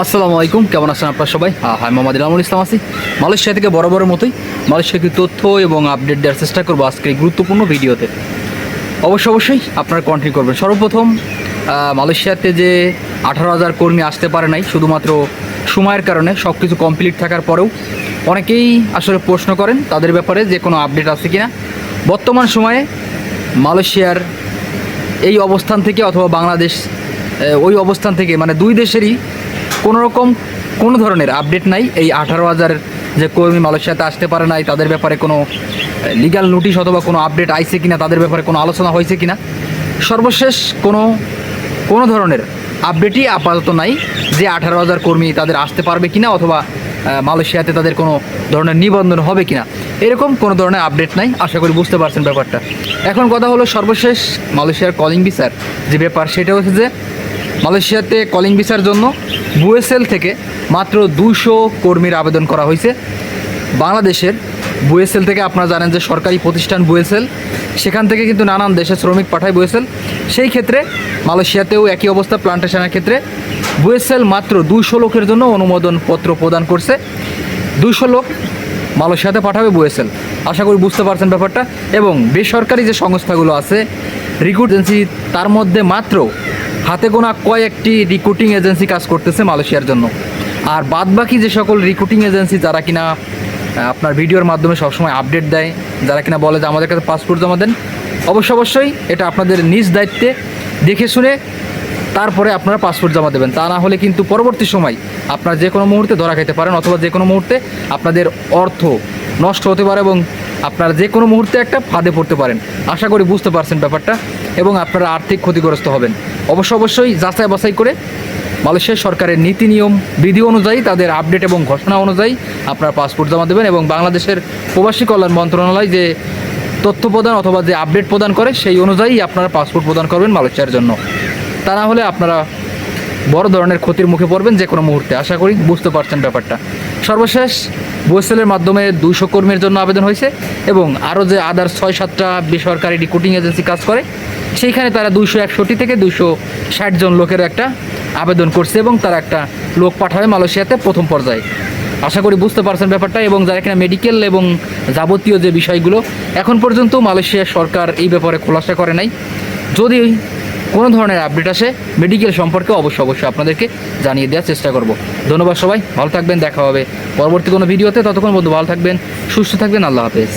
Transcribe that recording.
আসসালামু আলাইকুম, কেমন আছেন আপনার সবাই? হাই মোহাম্মদ ইলামুল ইসলাম আছি। মালয়েশিয়া থেকে বরাবরের মতোই মালয়েশিয়াকে তথ্য এবং আপডেট দেওয়ার চেষ্টা করব আজকে এই গুরুত্বপূর্ণ ভিডিওতে। অবশ্য অবশ্যই আপনারা কন্টিনিউ করবেন। সর্বপ্রথম মালয়েশিয়াতে যে আঠারো হাজার কর্মী আসতে পারে নাই, শুধুমাত্র সময়ের কারণে সব কিছু কমপ্লিট থাকার পরেও অনেকেই আসলে প্রশ্ন করেন তাদের ব্যাপারে যে কোনো আপডেট আছে কি না বর্তমান সময়ে মালয়েশিয়ার এই অবস্থান থেকে অথবা বাংলাদেশ ওই অবস্থান থেকে মানে দুই দেশেরই কোনো রকম কোনো ধরনের আপডেট নাই। এই আঠারো হাজার যে কর্মী মালয়েশিয়াতে আসতে পারে নাই, তাদের ব্যাপারে কোনো লিগ্যাল নোটিশ অথবা কোনো আপডেট আইছে কিনা, তাদের ব্যাপারে কোনো আলোচনা হয়েছে কিনা? সর্বশেষ কোনো কোনো ধরনের আপডেটই আপাতত নাই যে আঠারো হাজার কর্মী তাদের আসতে পারবে কিনা অথবা মালয়েশিয়াতে তাদের কোনো ধরনের নিবন্ধন হবে কিনা। এরকম কোনো ধরনের আপডেট নাই, আশা করি বুঝতে পারছেন ব্যাপারটা। এখন কথা হলো সর্বশেষ মালয়েশিয়ার কলিং ভিসার যে ব্যাপার সেটা হচ্ছে যে মালয়েশিয়াতে কলিং ভিসার জন্য বুয়েসেল থেকে মাত্র দুশো কর্মীর আবেদন করা হয়েছে। বাংলাদেশের বুয়েসেল থেকে আপনারা জানেন যে সরকারি প্রতিষ্ঠান বুয়েসেল। সেখান থেকে কিন্তু নানান দেশে শ্রমিক পাঠায় বুয়েসেল। সেই ক্ষেত্রে মালয়েশিয়াতেও একই অবস্থা, প্লান্টেশনের ক্ষেত্রে। বুয়েসেল মাত্র দুশো লোকের জন্য অনুমোদন পত্র প্রদান করছে। দুশো লোক মালয়েশিয়াতে পাঠাবে বুয়েসেল। আশা করি বুঝতে পারছেন ব্যাপারটা। এবং বেসরকারি যে সংস্থাগুলো আছে, রিক্রুট এজেন্সি, তার মধ্যে মাত্র হাতে গোনা কয়েকটি রিক্রুটিং এজেন্সি কাজ করতেছে মালয়েশিয়ার জন্য। আর বাদবাকি যে সকল রিক্রুটিং এজেন্সি যারা কিনা আপনার ভিডিওর মাধ্যমে সবসময় আপডেট দেয়, যারা কিনা বলে যে আমাদের কাছে পাসপোর্ট জমা দেন, অবশ্য অবশ্যই এটা আপনাদের নিজ দায়িত্বে দেখে শুনে তারপরে আপনারা পাসপোর্ট জমা দেবেন। তা না হলে কিন্তু পরবর্তী সময় আপনার যে কোনো মুহূর্তে ধরা খেতে পারেন অথবা যে কোনো মুহূর্তে আপনাদের অর্থ নষ্ট হতে পারে এবং আপনারা যে কোনো মুহূর্তে একটা ফাঁদে পড়তে পারেন। আশা করি বুঝতে পারছেন ব্যাপারটা। এবং আপনারা আর্থিক ক্ষতিগ্রস্ত হবেন। অবশ্য অবশ্যই যাচাই বাছাই করে মালয়েশিয়া সরকারের নীতি নিয়ম, বিধি অনুযায়ী তাদের আপডেট এবং ঘোষণা অনুযায়ী আপনারা পাসপোর্ট জমা দেবেন এবং বাংলাদেশের প্রবাসী কল্যাণ মন্ত্রণালয় যে তথ্য প্রদান অথবা যে আপডেট প্রদান করে সেই অনুযায়ী আপনারা পাসপোর্ট প্রদান করবেন মালয়েশিয়ার জন্য। তা না হলে আপনারা বড় ধরনের ক্ষতির মুখে পড়বেন যে কোনো মুহূর্তে। আশা করি বুঝতে পারছেন ব্যাপারটা। সর্বশেষ বুয়েসেলের মাধ্যমে দুইশো কর্মীর জন্য আবেদন হয়েছে এবং আরও যে আদার ছয় সাতটা বেসরকারি রিক্রুটিং এজেন্সি কাজ করে সেইখানে তারা দুইশো একষট্টি থেকে দুইশো ষাট জন লোকের একটা আবেদন করছে এবং তারা একটা লোক পাঠাবে মালয়েশিয়াতে প্রথম পর্যায়ে। আশা করি বুঝতে পারছেন ব্যাপারটা এবং যারা এখানে মেডিকেল এবং যাবতীয় যে বিষয়গুলো, এখন পর্যন্ত মালয়েশিয়া সরকার এই ব্যাপারে খোলাসা করে নাই। যদি কোনো ধরনের আপডেট আসে মেডিকেল সম্পর্কে অবশ্যই অবশ্যই আপনাদেরকে জানিয়ে দেওয়ার চেষ্টা করব। ধন্যবাদ সবাই, ভালো থাকবেন, দেখা হবে পরবর্তী কোনো ভিডিওতে ততক্ষণ বন্ধু, ভালো থাকবেন, সুস্থ থাকবেন, আল্লাহ হাফেজ।